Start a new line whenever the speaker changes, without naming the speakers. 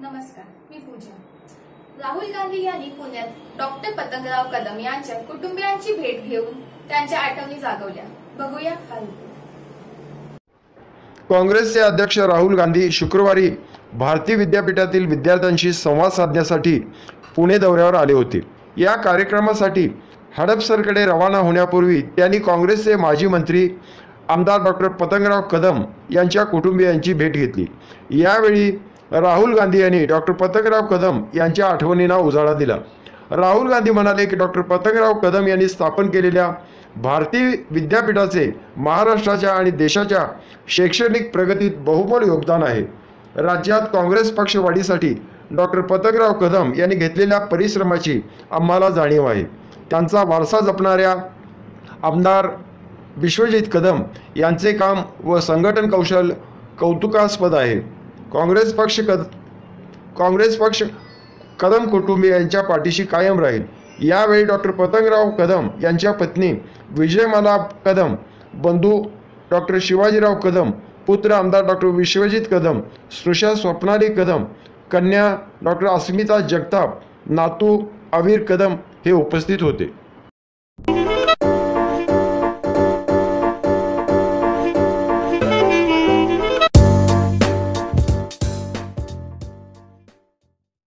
नमस्कार मी पूजा. राहुल गांधी यांनी पुण्यात डॉक्टर पतंगराव कदम यांच्या कुटुंबियांची भेट घेऊन त्यांच्या आठवणी जागवल्या. बघूया हा
काँग्रेसचे अध्यक्ष राहुल गांधी शुक्रवारी भारतीय विद्यापीठातील विद्यार्थ्यांशी संवाद साधण्यासाठी पुणे दौऱ्यावर आले होते. या कार्यक्रमासाठी हडपसरकडे रवाना होण्यापूर्वी त्यांनी काँग्रेसचे माजी मंत्री आमदार डॉक्टर पतंगराव कदम यांच्या कुटुंबियांची भेट घेतली. यावेळी राहुल गांधी यांनी डॉक्टर पतंगराव कदम यांच्या आठवणींना उजाळा दिला. राहुल गांधी म्हणाले की डॉक्टर पतंगराव कदम यांनी स्थापन केलेल्या भारतीय विद्यापीठाचे महाराष्ट्राच्या आणि देशाच्या शैक्षणिक प्रगतीत बहुमोल योगदान आहे. राज्यात काँग्रेस पक्ष वाढीसाठी डॉक्टर पतंगराव कदम यांनी घेतलेल्या परिश्रमाची आम्हाला जाणीव आहे. त्यांचा वारसा जपणाऱ्या आमदार विश्वजित कदम यांचे काम व संघटन कौशल कौतुकास्पद आहे. काँग्रेस पक्ष कद काँग्रेस पक्ष कदम कुटुंबियांच्या पाठीशी कायम राहील. यावेळी डॉक्टर पतंगराव कदम यांच्या पत्नी विजयमाला कदम बंधू डॉक्टर शिवाजीराव कदम पुत्र आमदार डॉक्टर विश्वजित कदम सृषा स्वप्नाली कदम कन्या डॉक्टर अस्मिता जगताप नातू अवीर कदम हे उपस्थित होते.